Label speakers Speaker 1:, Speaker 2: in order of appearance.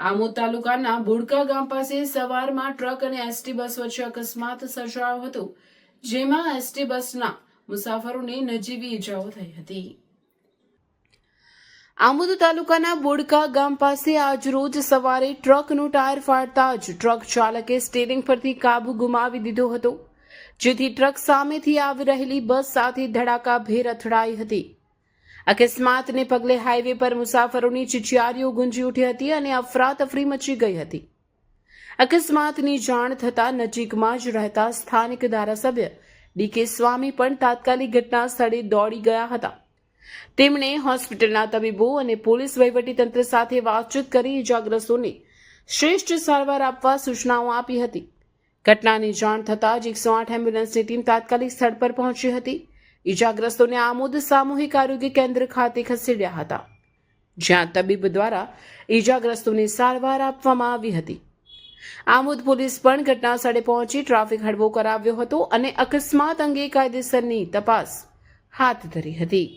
Speaker 1: આમોદ તાલુકાના ભુડકા ગામ પાસે સવારમાં ટ્રક અને એસટી બસ વચ્ચે અકસ્માત સર્જાયો હતો, જેમાં એસટી બસના મુસાફરોને નજીવી ઈજાઓ થઈ હતી. આમોદ તાલુકાના બોડકા ગામ પાસે આજરોજ સવારે ટ્રકનું ટાયર ફાટતા જ ટ્રક ચાલકે સ્ટેરિંગ પરથી કાબુ ગુમાવી દીધો હતો, જેથી ટ્રક સામેથી આવી રહેલી બસ સાથે ધડાકાભેર અથડાઈ હતી. અકસ્માતને પગલે હાઈવે પર મુસાફરોની ચિચિયારીઓ ગુંજી ઉઠી હતી અને અફરાતફરી મચી ગઈ હતી. અકસ્માતની જાણ થતાં નજીકમાં જ રહેતા સ્થાનિક ધારાસભ્ય ડીકે સ્વામી પણ તાત્કાલિક ઘટના સ્થળે દોડી ગયા હતા. તેમણે હોસ્પિટલના તબીબો અને પોલીસ વહીવટીતંત્ર સાથે વાતચીત કરી ઇજાગ્રસ્તોને શ્રેષ્ઠ સારવાર આપવા સૂચનાઓ આપી હતી. ઘટનાની જાણ થતાં જ એકસો આઠ એમ્બ્યુલન્સની ટીમ તાત્કાલિક સ્થળ પર પહોંચી હતી. ઇજાગ્રસ્તોને આમોદ સામૂહિક આરોગ્ય કેન્દ્ર ખાતે ખસેડ્યા હતા, જ્યાં તબીબ દ્વારા ઇજાગ્રસ્તોને સારવાર આપવામાં આવી હતી. આમોદ પોલીસ પણ ઘટના સ્થળે પહોંચી ટ્રાફિક હળવો કરાવ્યો હતો અને અકસ્માત અંગે કાયદેસરની તપાસ હાથ ધરી હતી.